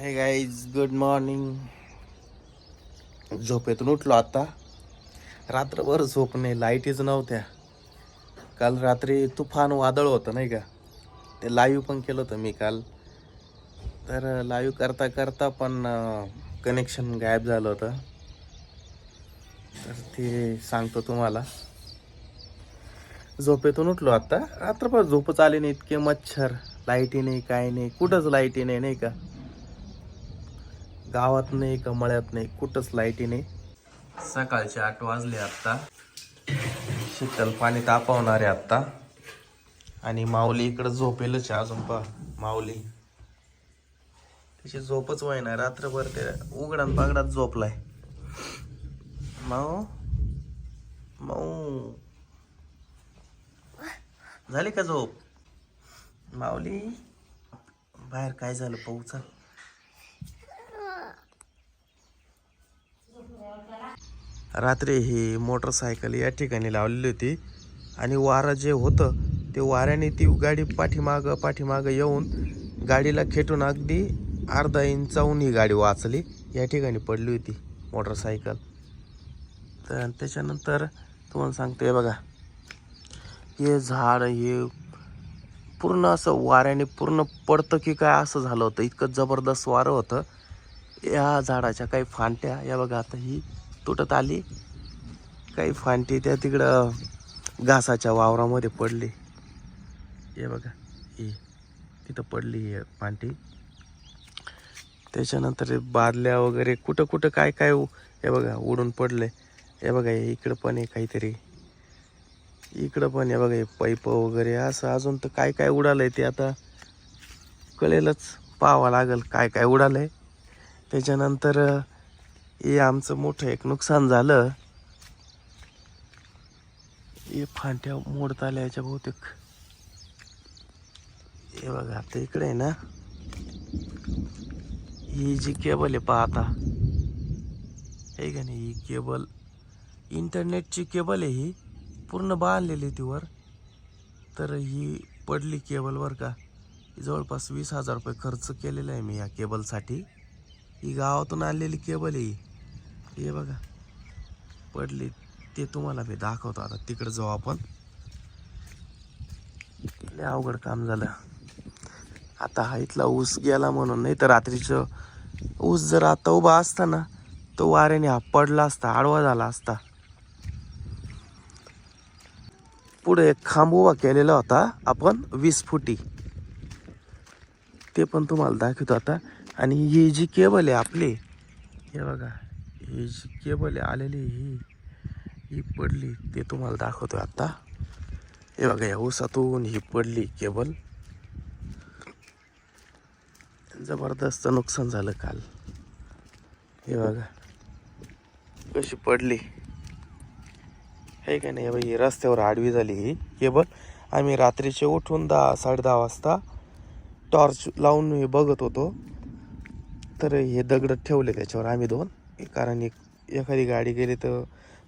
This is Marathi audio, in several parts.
हे गाईज गुड मॉर्निंग झोपेतून उठलो आता. रात्रभर झोप नाही लाईटीच नव्हत्या. काल रात्री तुफान वादळ होतं नाही का? ते लाईव्ह पण केलं होतं मी काल. तर लाईव्ह करता करता पण कनेक्शन गायब झालं होतं. तर ते सांगतो तुम्हाला. झोपेतून उठलो आता. रात्रभर झोपच आली नाही इतके मच्छर. लाईटी नाही काय नाही. कुठंच लाईटी नाही नाही का? गावात नाही का मळ्यात नाही कुठंच लाईटी नाही. सकाळचे आठ वाजले आत्ता शीतल पाणी तापवणार आहे आत्ता. आणि माऊली इकडं झोपेलच आहे अजून पा माऊली. त्याची झोपच व्हायना रात्रभर ते उघडान पागडात झोपलाय. माऊ माऊ. झाली का झोप? माऊली बाहेर काय झालं पाहू रात्री ही मोटरसायकल या ठिकाणी लावलेली होती. आणि वारं जे होतं ते वाऱ्याने ती गाडी पाठीमागं पाठीमागं येऊन गाडीला खेटून अगदी अर्धा इंचाहून ही गाडी वाचली. या ठिकाणी पडली होती मोटरसायकल. तर त्याच्यानंतर तुम्हाला सांगतो हे बघा. हे झाड हे पूर्ण असं वाऱ्याने पूर्ण पडतं की काय असं झालं होतं. इतकं जबरदस्त वारं होतं. या झाडाच्या काही फांट्या या बघा आता ही तुटत आली. काही फांटी त्या तिकडं घासाच्या वावरामध्ये पडली. हे बघा ही तिथं पडली हे फांटी. त्याच्यानंतर बादल्या वगैरे कुठं कुठं काय काय हे बघा उडून पडले. हे बघा हे इकडं पण आहे काहीतरी. इकडं पण आहे बघा हे पाईप वगैरे असं अजून तर काय काय उडालंय ते आता कळेलच. पाहावं लागेल काय काय उडालंय. त्याच्यानंतर हे आमचं मोठं एक नुकसान झालं. हे फांट्या मोडत आल्या याच्या बहुतेक. हे बघा आता इकडे आहे ना. ही जी केबल आहे पहा आता. हे का नाही ही केबल. इंटरनेटची केबल आहे ही. पूर्ण बांधलेली आहे तर ही पडली केबलवर का. जवळपास वीस हजार रुपये खर्च केलेला आहे मी या केबलसाठी. ही गावातून आणलेली केबल आहे हे बघा. पडली. ते तुम्हाला मी दाखवतो. आता तिकडे जाऊ आपण. लय अवघड काम झालं. आता हा इथला ऊस गेला म्हणून. नाही तर रात्रीचं ऊस जर आता उभा असता ना तो वाऱ्याने हा पडला असता आडवा झाला असता. पुढे एक खांब उभा केलेला होता. आपण वीस फुटी. ते पण तुम्हाला दाखवतो आता. आणि ही जी केबल आहे आपली हे बघा. ही जी केबल आहे आलेली ही. ही पडली ते तुम्हाला दाखवतो आता. हे बघा या ऊसातून ही पडली केबल. जबरदस्त नुकसान झालं काल. हे बघा कशी पडली. हे का नाही बाई ही रस्त्यावर आडवी झाली ही केबल. आम्ही रात्रीचे उठून दहा साडे दहा वाजता टॉर्च लावून हे बघत होतो. तर हे दगड ठेवले त्याच्यावर आम्ही दोन. कारण एक एखादी गाडी गेली तर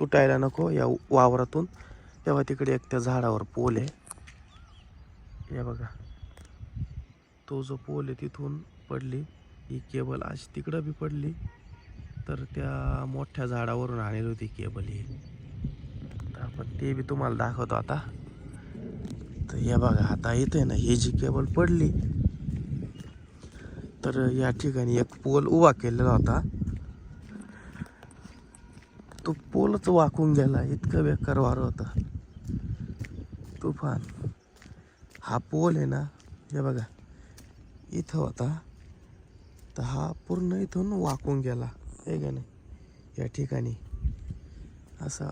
तुटायला नको या वावरातून. तेव्हा तिकडे एक त्या झाडावर पोल आहे. या बघा. तो जो पोल आहे तिथून पडली. ही केबल अशी तिकडं बी पडली. तर त्या मोठ्या झाडावरून आणली होती केबल ही. तर आपण ते बी तुम्हाला दाखवतो आता. तर या बघा आता येते ना ही जी केबल पडली. तर या ठिकाणी एक पोल उभा केलेला होता. तो पोलच वाकून गेला इतकं बेकार वारं होता. तुफान. हा पोल आहे ना हे बघा इथं होता. तर हा पूर्ण इथून वाकून गेला हे का नाही? या ठिकाणी. असा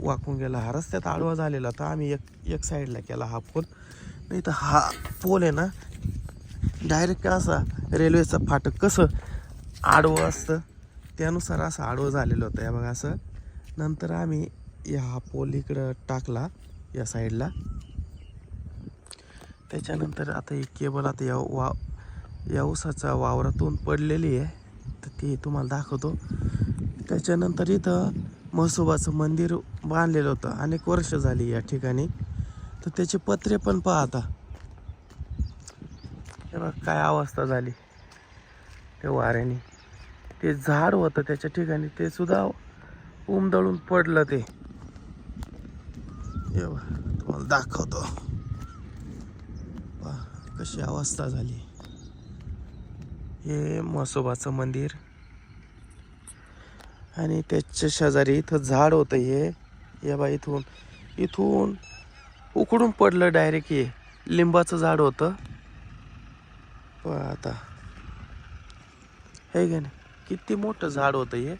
वाकून गेला. हा रस्त्यात आडवा झालेला तर आम्ही एक एक साईडला केला हा पोल. नाही तर हा पोल आहे ना डायरेक्ट असा रेल्वेचं फाटक कसं आडवं असतं त्यानुसार असं आडवं झालेलं होतं. या बघा असं. नंतर आम्ही या हा पोल इकडं टाकला या साईडला. त्याच्यानंतर आता ही केबल आता या वा या ऊसाच्या वावरातून पडलेली आहे. तर ती तुम्हाला दाखवतो. त्याच्यानंतर इथं म्हसोबाचं मंदिर बांधलेलं होतं. अनेक वर्ष झाली या ठिकाणी. तर त्याचे पत्रे पण पाहता. हे बघा काय अवस्था झाली. ते वाऱ्याने. ते झाड होतं त्याच्या ठिकाणी ते सुद्धा उमदळून पडलं ते. तुम्हाला दाखवतो. कशी अवस्था झाली. हे म्हसोबाचं मंदिर. आणि त्याच्या शेजारी इथं झाड होतं हे. या बा इथून इथून उकडून पडलं डायरेक्ट हे. लिंबाचं झाड होतं. पहा आता. हे का ना किती मोठं झाड होतं हे.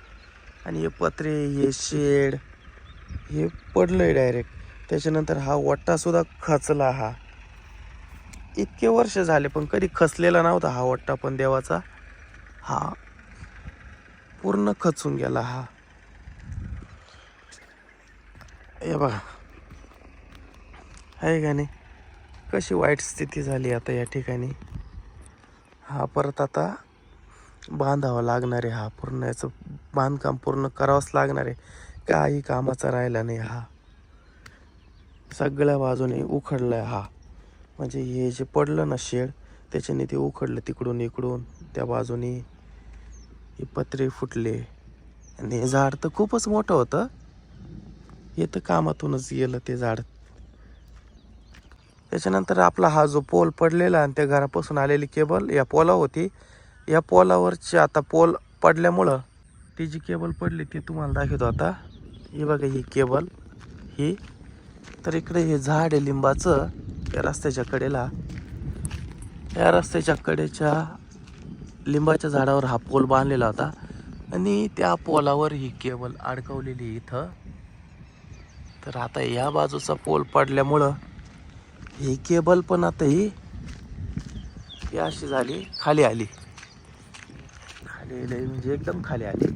आणि हे पत्रे हे शेड हे पडलंय डायरेक्ट त्याच्यानंतर हा वट्टासुद्धा खचला हा. इतके वर्ष झाले पण कधी खचलेला नव्हता हा वट्टा पण देवाचा. हा पूर्ण खचून गेला हा. हे बघा. आहे का नाही? कशी वाईट स्थिती झाली आता या ठिकाणी. हा परत आता बांधावं लागणार आहे हा. पूर्ण याचं बांधकाम पूर्ण करावंच लागणार आहे. काही कामाचा राहिला नाही हा. सगळ्या बाजूने उखडलाय हा. म्हणजे हे जे पडलं ना शेड त्याच्याने ते उखडलं तिकडून इकडून त्या बाजूने हे पत्रे फुटले. आणि हे झाड तर खूपच मोठं होतं. हे तर कामातूनच गेलं ते झाड. त्याच्यानंतर आपला हा जो पोल पडलेला आणि त्या घरापासून आलेली केबल या पोला होती या पोलावरची आता पोल पडल्यामुळं ती जी केबल पडली ती तुम्हाला दाखवतो आता. ही बघा ही केबल. ही तर इकडे हे झाड आहे लिंबाचं या रस्त्याच्या कडेला. या रस्त्याच्या कडेच्या लिंबाच्या झाडावर हा पोल बांधलेला होता. आणि त्या पोलावर ही केबल अडकवलेली इथं. तर आता या बाजूचा पोल पडल्यामुळं ही केबल पण आता ही ही अशी झाली खाली आली. खाली आली म्हणजे एकदम खाली आली.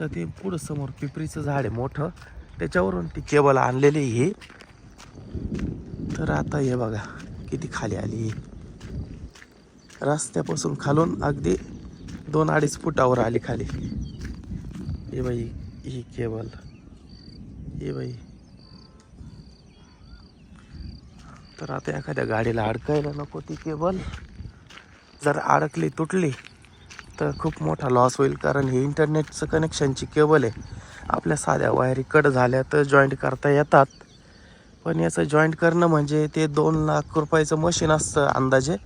तर ते पुढं समोर पिपरीचं झाड आहे मोठं. त्याच्यावरून ती केबल आणलेली ही तर आता हे बघा किती खाली आली रस्त्यापासून खालून अगदी दोन अडीच फुटावर आली खाली. हे बाई ही केबल. हे बाई. तर आता एखाद्या गाडीला अडकायला नको ती केबल. जर अडकली तुटली तर खूप मोठा लॉस होईल कारण हे इंटरनेटचं कनेक्शनची केबल आहे. आपल्या साध्या वायरी कट झाल्या तर जॉईंट करता येतात. पण याचं जॉईंट करणं म्हणजे ते दोन लाख रुपयाचं मशीन असतं अंदाजे.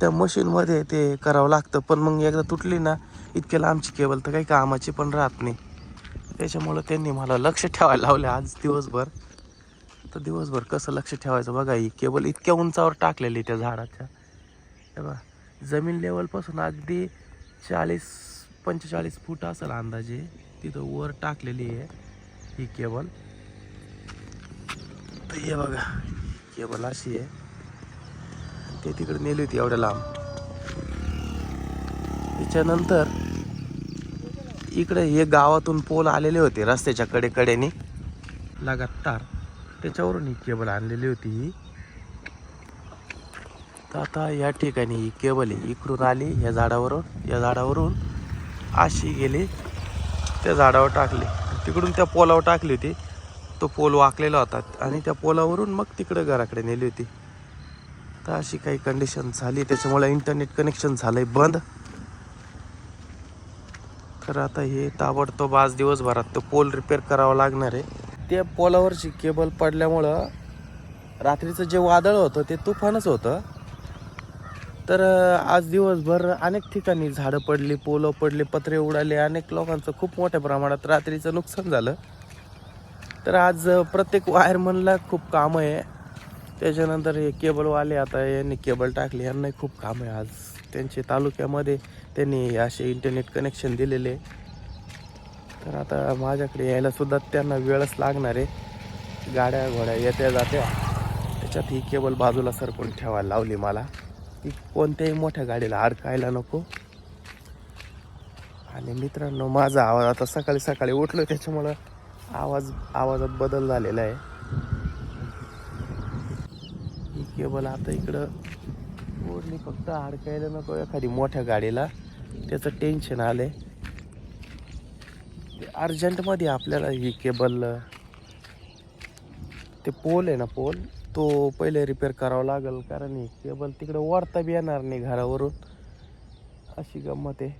त्या मशीनमध्ये ते करावं लागतं पण मग एकदा तुटली ना इतक्या लांबची केबल तर काही कामाची पण राहत नाही. त्याच्यामुळं त्यांनी मला लक्ष ठेवायला लावलं आज दिवसभर. तर दिवसभर कसं लक्ष ठेवायचं बघा ही केबल इतक्या उंचावर टाकलेली त्या झाडाच्या. हे बघा जमीन लेवलपासून अगदी चाळीस पंचेचाळीस फूट असेल अंदाजे. तिथं वर टाकलेली आहे ही केबल. तर हे बघा केबल अशी आहे. ते तिकडे नेली होती एवढ्या लांब. त्याच्यानंतर इकडे हे गावातून पोल आलेले होते रस्त्याच्या कडे कडेने लगातार त्याच्यावरून ही केबल आणलेली होती ही. तर आता या ठिकाणी ही केबल आहे इकडून आली या झाडावरून या झाडावरून अशी गेली त्या झाडावर टाकली. तिकडून त्या पोलावर टाकली होती. तो पोल वाकलेला होता आणि त्या पोलावरून मग तिकडं घराकडे नेली होती. तर अशी काही कंडिशन झाली. त्याच्यामुळे इंटरनेट कनेक्शन झालंय बंद. तर आता हे ताबडतोब आज दिवसभरात तो पोल रिपेअर करावा लागणार आहे. त्या पोलावरची केबल पडल्यामुळं रात्रीचं जे वादळ होतं ते तुफानच होतं. तर आज दिवसभर अनेक ठिकाणी झाडं पडली पोलं पडली पत्रे उडाले अनेक लोकांचं खूप मोठ्या प्रमाणात रात्रीचं नुकसान झालं. तर आज प्रत्येक वायरमनला खूप कामं आहे. त्याच्यानंतर हे केबलवाले आता यांनी केबल टाकली यांनाही खूप काम आहे आज. त्यांचे तालुक्यामध्ये त्यांनी असे इंटरनेट कनेक्शन दिलेले. तर आता माझ्याकडे यायला सुद्धा त्यांना वेळच लागणार आहे. गाड्या घोड्या येत्या जात्या. त्याच्यात ही केबल बाजूला सरकून ठेवायला लावली मला. की कोणत्याही मोठ्या गाडीला अडकायला नको. आणि मित्रांनो माझा आवाज आता सकाळी सकाळी उठलो त्याच्यामुळं आवाज आवाजात बदल झालेला आहे. ही केबल आता इकडं ओढली फक्त अडकायला नको एखादी मोठ्या गाडीला. त्याचं टेन्शन आलंय. आहे अर्जंटमध्ये आपल्याला ही केबल ते पोल आहे ना पोल तो पहिले रिपेअर करावा लागेल कारण हे केबल तिकडे वरता बी येणार नाही घरावरून. अशी गंमत आहे.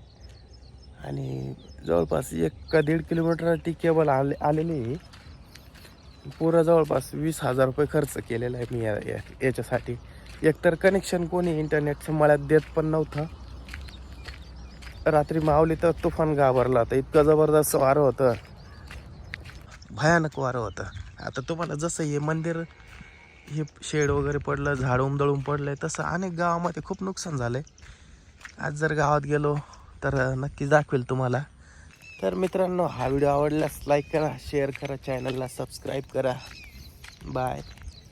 आणि जवळपास एक का दीड किलोमीटर ती केबल आले आलेली आहे. पुरं जवळपास वीस हजार रुपये खर्च केलेला आहे मी या या- याच्यासाठी. एकतर कनेक्शन कोणी इंटरनेटचं मला देत पण नव्हतं. रात्री मावली तर तुफान घाबरला होता. इतकं जबरदस्त वारं होतं. भयानक वारं होतं. आता तुम्हाला जसं हे मंदिर हे शेड वगैरे पडलं झाड उमदळून पडलंय तसं अनेक गावामध्ये खूप नुकसान झालंय. आज जर गावात गेलो तर नक्की दाखवेल तुम्हाला. तर मित्रांनो हा व्हिडिओ आवडल्यास लाईक करा शेअर करा चॅनलला सबस्क्राईब करा. बाय